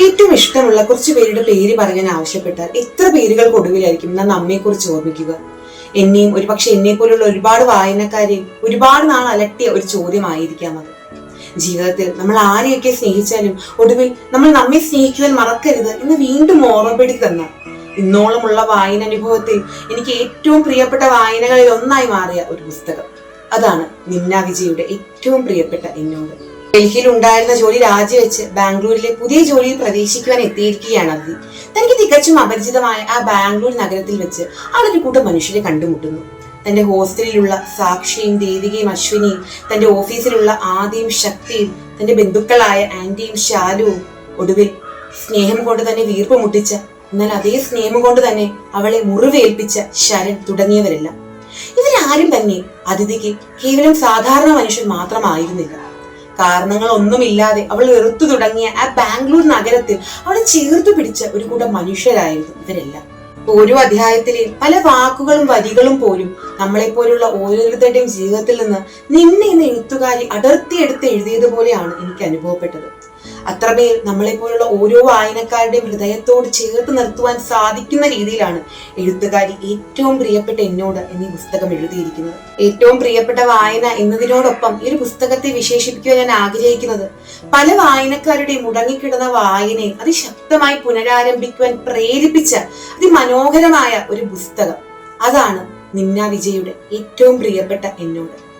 ഏറ്റവും ഇഷ്ടമുള്ള കുറച്ച് പേരുടെ പേര് പറയാൻ ആവശ്യപ്പെട്ടാൽ എത്ര പേരുകൾക്ക് ഒടുവിലായിരിക്കും നാം നമ്മെ കുറിച്ച് ഓർമ്മിക്കുക. എന്നെയും ഒരുപക്ഷെ എന്നെ പോലുള്ള ഒരുപാട് വായനക്കാരെയും ഒരുപാട് നാൾ അലട്ടിയ ഒരു ചോദ്യമായിരിക്കാം അത്. ജീവിതത്തിൽ നമ്മൾ ആരെയൊക്കെ സ്നേഹിച്ചാലും ഒടുവിൽ നമ്മൾ നമ്മെ സ്നേഹിക്കുവാൻ മറക്കരുത് എന്ന് വീണ്ടും ഓർമ്മപ്പെടുത്തി തന്ന. ഇന്നോളമുള്ള വായന അനുഭവത്തിൽ എനിക്ക് ഏറ്റവും പ്രിയപ്പെട്ട വായനകളിൽ ഒന്നായി മാറിയ ഒരു പുസ്തകം. അതാണ് നിന്ന വിജയുടെ ഏറ്റവും പ്രിയപ്പെട്ട എന്നോട്. ഡൽഹിയിൽ ഉണ്ടായിരുന്ന ജോലി രാജിവെച്ച് ബാംഗ്ലൂരിലെ പുതിയ ജോലിയിൽ പ്രവേശിക്കുവാൻ എത്തിയിരിക്കുകയാണ് അതിഥി തനിക്ക് തികച്ചും അപരിചിതമായ ആ ബാംഗ്ലൂർ നഗരത്തിൽ വെച്ച് അവളൊരു കൂട്ടം മനുഷ്യരെ കണ്ടുമുട്ടുന്നു. തന്റെ ഹോസ്റ്റലിലുള്ള സാക്ഷിയും ദേവികയും അശ്വിനിയും തന്റെ ഓഫീസിലുള്ള ആദിയും ശക്തിയും തന്റെ ബന്ധുക്കളായ ആന്റിയും ശാലുവും ഒടുവിൽ സ്നേഹം കൊണ്ട് തന്നെ വീർപ്പ് മുട്ടിച്ച എന്നാൽ അതേ സ്നേഹം കൊണ്ട് തന്നെ അവളെ മുറിവേൽപ്പിച്ച ശരൺ തുടങ്ങിയവരെല്ലാം. ഇവരാരും തന്നെ അതിഥിക്ക് കേവലം സാധാരണ മനുഷ്യൻ മാത്രമായിരുന്നില്ല. കാരണങ്ങളൊന്നുമില്ലാതെ അവൾ വെറുത്തു തുടങ്ങിയ ആ ബാംഗ്ലൂർ നഗരത്തിൽ അവളെ ചേർത്തു പിടിച്ച ഒരു കൂട്ടം മനുഷ്യരായിരുന്നു ഇവരെല്ലാം. ഓരോ അധ്യായത്തിലെയും പല വാക്കുകളും വരികളും പോലും നമ്മളെ പോലുള്ള ഓരോരുത്തരുടെയും ജീവിതത്തിൽ നിന്ന് നിന്നെ എന്ന എഴുത്തുകാരി അടർത്തിയെടുത്ത് എഴുതിയതുപോലെയാണ് എനിക്ക് അനുഭവപ്പെട്ടത്. അത്രമേൽ നമ്മളെ പോലുള്ള ഓരോ വായനക്കാരുടെയും ഹൃദയത്തോട് ചേർത്ത് നിർത്തുവാൻ സാധിക്കുന്ന രീതിയിലാണ് എഴുത്തുകാരി ഏറ്റവും പ്രിയപ്പെട്ട എന്നോട് എന്നീ പുസ്തകം എഴുതിയിരിക്കുന്നത്. ഏറ്റവും പ്രിയപ്പെട്ട വായന എന്നതിനോടൊപ്പം ഈ ഒരു പുസ്തകത്തെ വിശേഷിപ്പിക്കുവാൻ ഞാൻ ആഗ്രഹിക്കുന്നത് പല വായനക്കാരുടെയും മുടങ്ങിക്കിടന്ന വായനയെ അതിശക്തമായി പുനരാരംഭിക്കുവാൻ പ്രേരിപ്പിച്ച അതിമനോഹരമായ ഒരു പുസ്തകം. അതാണ് നിന്ന വിജയുടെ ഏറ്റവും പ്രിയപ്പെട്ട എന്നോട്.